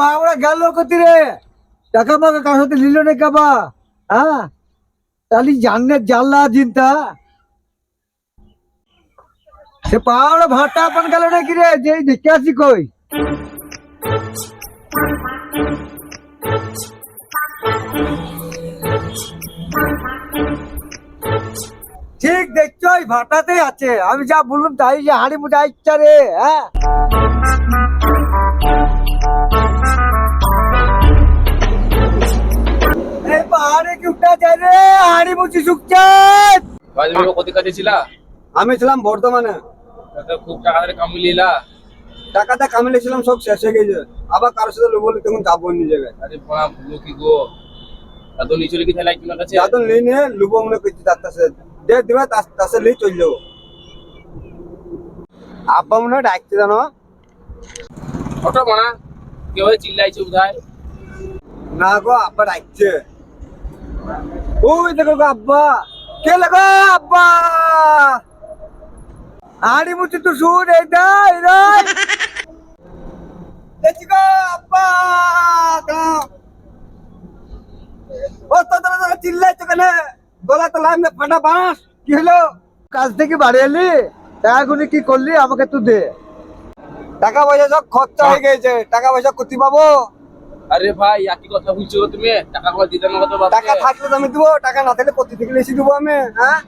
পাওয়া গেল কতি রে? টাকা মাকা কার সাথে নিল রে কাবা? হ্যাঁ? তাহলে জাননে জানলা চিন্তা সে পাওয়া ভাটা পান গেল নাকি রে? যে দেখে কই? ঠিক দেখছ ওই ভাটাতেই আছে। আমি যা বললাম তাই যে হাড়ি মোটা ইচ্ছা রে হ্যাঁ? পাহাড়ে কি উঠা যায় রে হাড়ি মুচি শুকছে? কোথায় কাছে ছিলা? আমি ছিলাম বর্ধমানে। খুব টাকা ধরে কামিলিলা টাকাটা কামিয়েছিলাম সব শেষ হয়ে গেছে। আবার কারোর সাথে লোক বলে তখন যাব অন্য জায়গায়। আরে কি গো নিচে নিয়ে লুবো মনে করছি কাছে দে দিবা তার কাছে লিয়ে চলে যাব। আব্বা মনে হয় ডাকতে জানো? ওটা মানা কেউ চিল্লাইছে বোধহয় না গো আব্বা ডাকছে। ওই দেখো গো আব্বা কে লাগো আব্বা? আড়ি মুচি তো শুন এই দাই রাই দেখছি গো আব্বা। ও তো তো চিল্লাইছো কেন? গলা তো লাইন ফাটা বাঁশ। কি হলো? কাজ থেকে বাড়ি এলি? টাকাগুলি কি করলি? আমাকে তুই দে। টাকা পয়সা সব খরচা হয়ে গেছে। টাকা পয়সা কোথায় পাবো? আরে ভাই একই কথা বলছো তুমি। টাকা করে দিতে না বাবা টাকা থাকলে আমি দেবো। টাকা না থাকলে প্রতি থেকে লেসি দেবো আমি হ্যাঁ?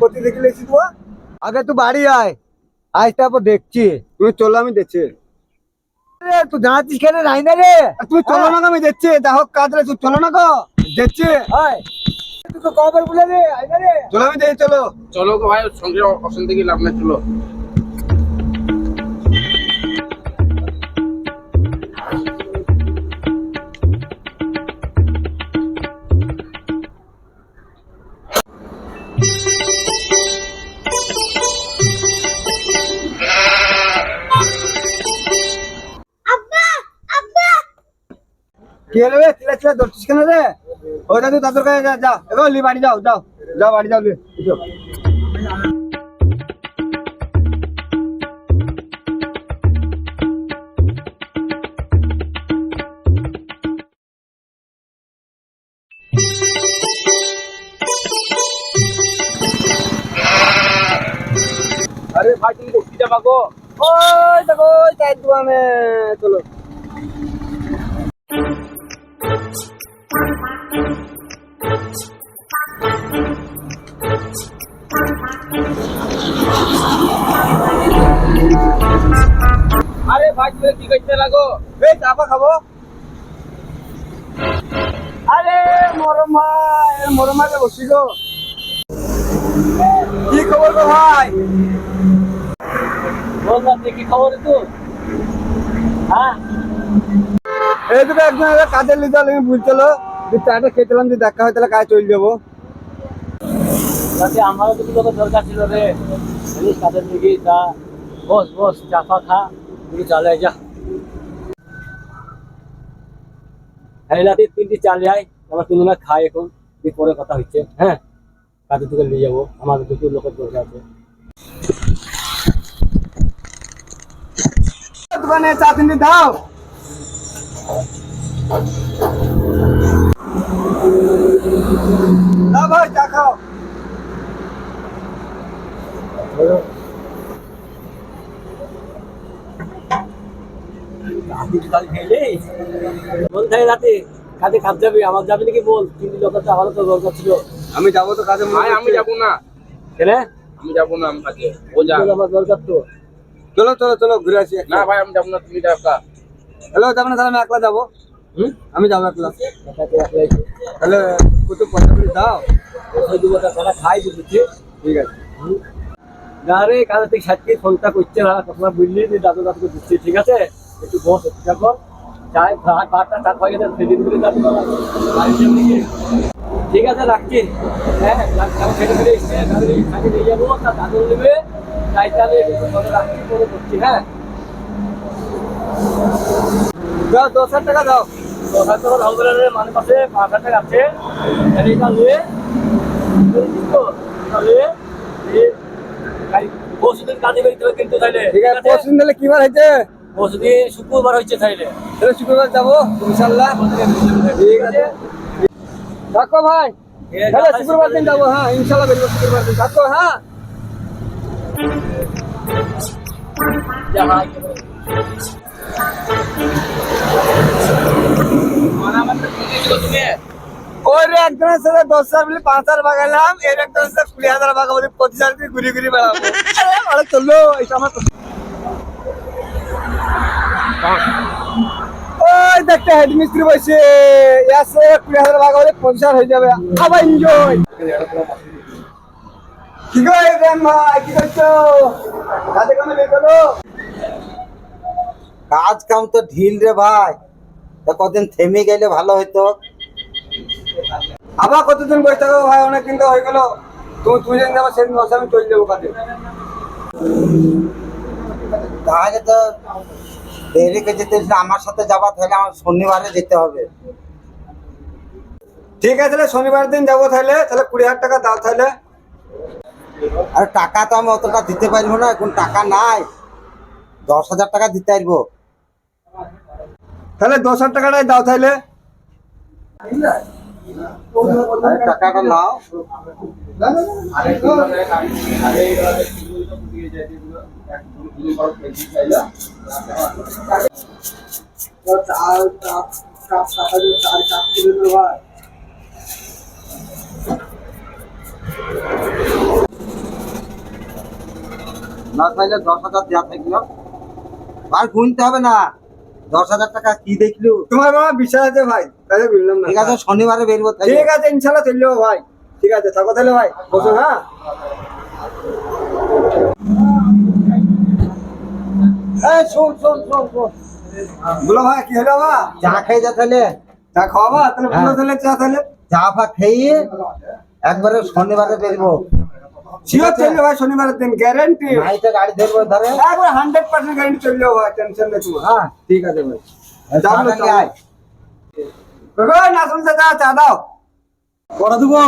প্রতি থেকে লেসি দেবো। আগে তুই বাড়ি আয়। আজ তারপর দেখছি। তুমি চলো আমি দেখছি। তুই জানাচ্ছিস কেন? নাই না রে তুমি চলো না আমি দেখছি। দেখো কাজ তুই চলো না গো দেখছি। তো কবার বলে রে আয় চলো আমি দেখি চলো। চলো গো ভাই সঙ্গে অশান্তি কি লাভ নাই চলো। কি রে চিলা চিলা ধরছিস কেন রে? ওই দাদু, দাদুর কাছে যাও এগো, লি, বাড়ি যাও যাও যাও, বাড়ি যাও, লি। আরে ভাই, তুমি কোথায় যাবা গো ওই দেখো আরে ভাই, তুমি কি করতে লাগো? এই চাপা খাব? আরে মরম ভাই মরম ভাই বসি গো। কি খবর গো ভাই? বললাম কি খবর তো হ্যাঁ? এই তো একজন কাজের লিতে আমি বুঝছিল যে চাটা খেতেলাম যে দেখা হয় তাহলে কাজ চলে যাব। আমারও তো কত দরকার ছিল রে। কাদের দিকে তা বস বস চাপা খা তুই চালে যা। হ্যাঁ তিনটি চাল যাই আমরা তিনজনে খাই এখন দিয়ে পরে কথা হচ্ছে হ্যাঁ? কাজের দিকে নিয়ে যাব আমাদের দুটো লোকের দরকার আছে। দোকানে চা তিনটি দাও। ভাই চা খাও। বল তাই রাতে কাজে কাজ যাবি আমার যাবি নাকি বল? তো আমারও তো দরকার ছিল। আমি যাব তো কাজে ভাই আমি যাব না। কেন আমি যাব না আমি কাজে। ও যা। আমার দরকার তো। চলো চলো চলো ঘুরে আসি না ভাই আমি যাব না তুমি যাও। হ্যালো যাব না তাহলে আমি একলা যাব। আমি যাব একলা তাহলে কত পয়সা করে দাও? দুটো খাই দিচ্ছি ঠিক আছে। গাড়ি কাজে থেকে সাতটি ফোনটা করছে না কথা বুঝলি যে দাদু দাদুকে দিচ্ছি ঠিক আছে? একটু বস একটু থাকো চায় ভাত ভাতটা চাট হয়ে গেছে ফেলে দিবি দাদু ঠিক আছে রাখছি। হ্যাঁ ফেলে ফেলে এসছে খালি নিয়ে যাব তা দাদু নেবে। তাই তাহলে রাখছি পরে করছি হ্যাঁ? দাও দশ হাজার টাকা দাও। টাকা হবে মানে পাশে আছে নিয়ে বুঝেছিস তাহলে এই দিন কাজে বেরোতে হবে কিন্তু তাহলে ঠিক আছে পরশু দিন তাহলে কি বার হয়েছে? পরশুদিন শুক্রবার হচ্ছে তাইলে। তাহলে শুক্রবার যাব ইনশাল্লাহ ঠিক আছে। থাকো ভাই। তাহলে শুক্রবার দিন যাব হ্যাঁ ইনশাল্লাহ বেরবো শুক্রবার দিন। থাকো হ্যাঁ। ভাই মানে আমার তো বুঝেছ তুমি ওই রে একজনের সাথে দশ হাজার মিলে পাঁচ হাজার বাগালাম এর একজনের সাথে কুড়ি হাজার বাগাবো পঁচিশ হাজার দিয়ে ঘুরে ঘুরে বেড়াবো। আরে চলল এটা আমার ওই দেখতে হেড মিস্ত্রি বসে এসে কুড়ি হাজার বাগাবো পঁচিশ হাজার হয়ে যাবে। আবার এনজয় কি গো ভাই কি করছ? কাজে কামে বের কাজ কাম তো ঢিল রে ভাই। তা কদিন থেমে গেলে ভালো হতো আবার কতদিন বসে থাকো ভাই? অনেক দিন তো হয়ে গেল। তুমি তুমি যাব সেদিন বসে আমি চলে যাব কাজে তাহলে তো দেরিকে যেতে আমার সাথে যাবা, তাহলে আমার শনিবারে যেতে হবে। ঠিক আছে, তাহলে শনিবার দিন যাব তাহলে। তাহলে কুড়ি হাজার টাকা দাও তাহলে। আর টাকা তো আমি অতটা দিতে পারব না। এখন টাকা নাই। দশ হাজার টাকা দিতে পারব। তাহলে দশ হাজার টাকাটাই দাও তাহলে। টাকাটা নাও। না তাহলে দশ হাজার দেওয়া থাকল। আর গুনতে হবে না। দশ হাজার টাকা কি দেখলু? তোমার বাবা বিশ্বাস আছে ভাই তাহলে বুঝলাম না। ঠিক আছে শনিবারে বেরবো ঠিক আছে ইনশাল্লাহ চলে যাব ভাই। ঠিক আছে থাকো তাহলে ভাই বসো হ্যাঁ? এই শোন শোন শোন শোন। বলো ভাই কি হলো বাবা? চা খেয়ে যা তাহলে। চা খাওয়াবা তাহলে বলো হ্যাঁ। তাহলে চা তাহলে। চা ফা খেয়ে একবারে শনিবারে বেরবো। শিওর ভাই শনিবারের দিন গ্যারেন্টি নাইতে গাড়ি ধরবো ধরে। একবার হান্ড্রেড পার্সেন্ট গ্যারেন্টি চলে যাব ভাই টেনশন নেই তোমার। হ্যাঁ ঠিক আছে ভাই। যাব নাকি আয়। ওই না শুনছে চা চা দাও। করে দেবো।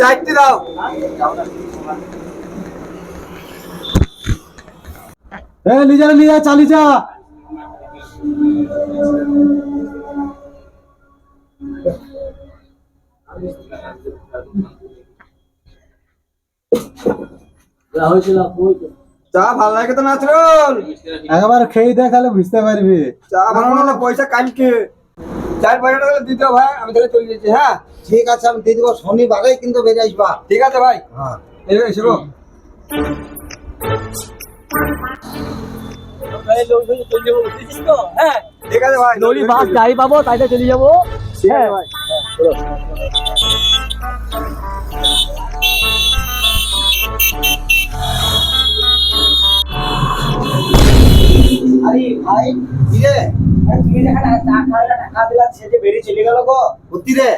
চারটি দাও। এ লিজা লিজা চালি যা। চা ভালো লাগে তো নাচরুল। একবার খেয়ে দেখ তাহলে বুঝতে পারবি। চা ভালো না পয়সা কালকে। চার পয়সাটা তাহলে দিতে ভাই আমি তাহলে চলে যাচ্ছি হ্যাঁ? ঠিক আছে আমি দিয়ে দেবো। শনিবারে কিন্তু বেরিয়ে আসবা। ঠিক আছে ভাই। হ্যাঁ। এসো। চলে যাব হ্যাঁ? ঠিক আছে ভাই। বাস গাড়ি পাবো তাইতে চলে যাব। ঠিক আছে ভাই। আরে ভাই কি রে তুমি যেখানে টাকা টাকা দিলা সে যে বেরিয়ে চলে গেল গো। বুদ্ধি রে?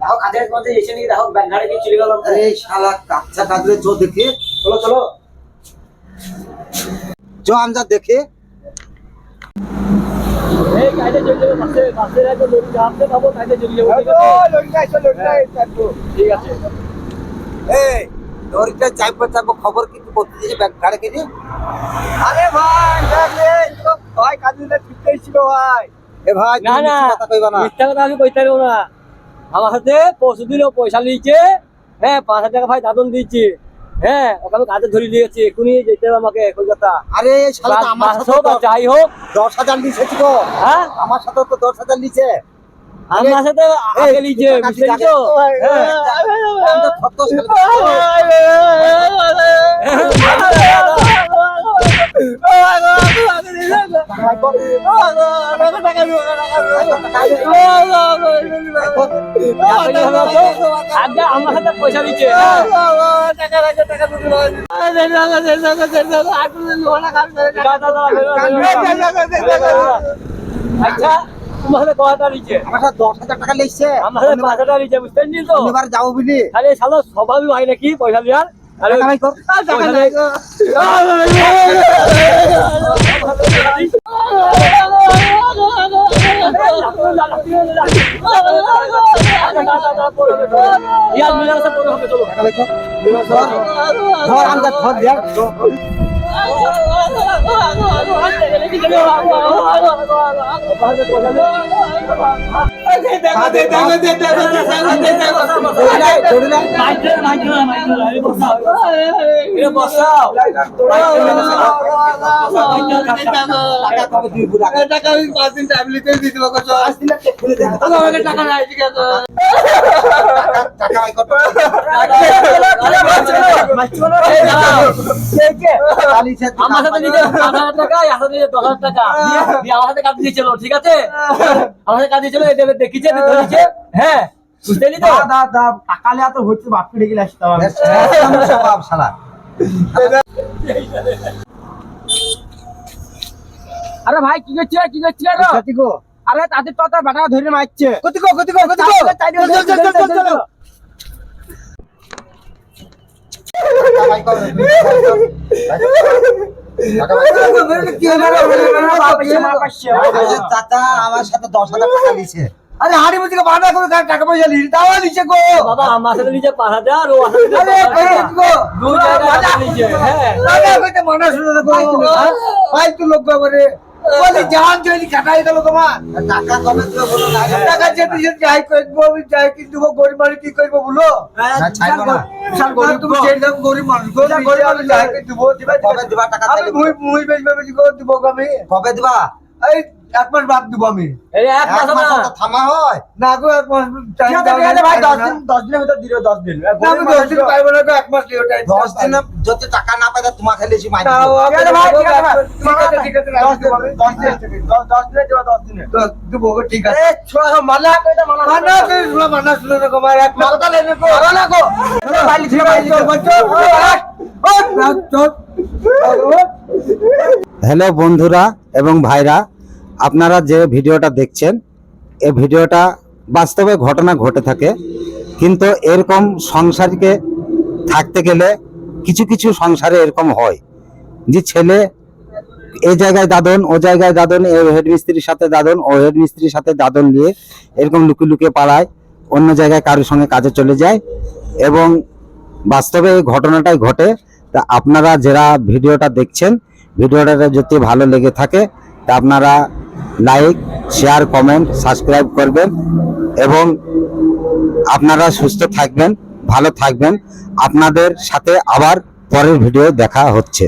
দেখো কাজের মধ্যে এসে নাকি দেখো ব্যাগ গাড়ি দিয়ে চলে গেল আরে শালা কাচ্চা কাঁদলে চো দেখে। চলো চলো। চো আমরা দেখে। এই কাজে চলে যাব বাসে বাসে রাখব নদী যাতে পাবো কাজে চলে যাব ঠিক আছে? ঠিক এই চাইব খবর কিন্তু করতে দিয়েছে ব্যাগ গাড়ি কিনে আরে ভাই ভাই কাজে ঠিক ছিল ভাই। এ ভাই না না কথা কইবা না। মিথ্যা কথা আমি কইতে পারব না। আমার হাতে পরশু দিনও পয়সা নিয়েছে। হ্যাঁ পাঁচ হাজার টাকা ভাই দাদন দিয়েছি। হ্যাঁ আমি কাজে ধরে দিয়েছি। এখনই যেতে হবে আমাকে কলকাতা। আরে শালা তো আমার সাথে হোক তো যাই হোক। দশ হাজার নিচে গো হ্যাঁ? আমার সাথে তো দশ হাজার নিচে আমার সাথে আগে নিয়েছে দিতে তো? হ্যাঁ আমি তো ছত্রিশ সালে- আগে আমার সাথে পয়সা দিচ্ছে। আচ্ছা তোমার আমার দশ হাজার টাকা লেগছে আমার পাঁচ হাজার দিচ্ছে বুঝতে তো? শনিবার যাব বুঝলি। তাহলে শালা স্বভাবই হয় নাকি পয়সা দেওয়ার? ধর, ধর, আমরা ধর, দেখ। এটা বসাও টাকা কবে দিবি বুড়া? টাকা আমি পাঁচ দিন ট্যাবলেটে দিয়ে দেবো কত পাঁচ দিন লাগছে, খুলে দে। আমাকে টাকা নাই ঠিক আছে টাকা- টাকা আয় কর। চালিয়েছে, তুই আমার সাথে টাকা পাঁচ হাজার টাকা আমার সাথে নিচে দশ হাজার টাকা দিয়ে দিয়ে আমার সাথে কাজ দিয়েছিল ঠিক আছে আমার সাথে কাজ দিয়েছিল এই দেখিছে ধরেছে বুঝতে পারলি তো বেশ, এমন স্বভাব শালা। আরে ভাই কি করছিস কি করছিস আরে তাদের তো তোর বেটা ধরে মারছে। কতি গো কতি গো কতি গো চল চল চল চল চল। টাকা। কি আমার সাথে দশ হাজার আরে হাড়ি বাধা করে পয়সা নিয়ে দাও নিচে গো। বাবা আমার সাথে নিচে পাঁচ হাজার ও আরে গো দু জায়গায় নিচে হ্যাঁ। দাদা কইতে মনে শুনে গো। ভাই তুই লোক বাবারে। বলি জান জয়নি কাটাই গেল তোমার টাকা কবে দিও বলো না। টাকা যেতে যেতে যাই করব আমি যাই কিন্তু গরিব মানুষ কি করব বলো? না, ছাড়বো না। বিশাল গরিব তুমি যেরকম গরিব মানুষ গো গরিব মানুষ যাই দিব দিবা কবে দিবা টাকা আমি মুই মুই বেচবে বেচি গো দিব গো আমি। কবে দিবা? এই এক মাস বাদ দিব আমি। এক এক মাস থামা হয়। না গো এক মাস ভাই দশ দিন দশ দিনের ভিতর দিল দশ দিন। আমি দশ দিন পাইবো না গো এক মাস লিও টাইম দশ দিনে যদি টাকা না পাই তোমার খেলে এসে মাইনে তাও দিবো। আমি ঠিক আছে ভাই, ঠিক আছে ঠিক আছে ঠিক আছে রাখছি দিব আমি। দিন দশ দশ দিনে দেবো দশ দিনে দিব গো ঠিক আছে। এ ছোড়া মালা কইটা মালা মানা করে শুনো মানা শুনো না গো ভাই এক মাস। কথা লেনে কো মানা না গো। বাইলি ছিল বাইলি চল চল চল চল হ্যালো বন্ধুরা এবং ভাইরা, আপনারা যে ভিডিওটা দেখছেন এই ভিডিওটা বাস্তবে ঘটনা ঘটে থাকে, কিন্তু এরকম সংসারকে থাকতে গেলে কিছু কিছু সংসারে এরকম হয় যে ছেলে এই জায়গায় দাদন, ও জায়গায় দাদন, এ হেড মিস্ত্রির সাথে দাদন, ও হেড মিস্ত্রির সাথে দাদন নিয়ে এরকম লুকিয়ে লুকিয়ে পালায়, অন্য জায়গায় কারোর সঙ্গে কাজে চলে যায় এবং বাস্তবে এই ঘটনাটাই ঘটে। তা আপনারা যারা ভিডিওটা দেখছেন ভিডিওটা যদি ভালো লেগে থাকে, তা আপনারা লাইক শেয়ার কমেন্ট সাবস্ক্রাইব করবেন এবং আপনারা সুস্থ থাকবেন, ভালো থাকবেন। আপনাদের সাথে আবার পরের ভিডিও দেখা হচ্ছে।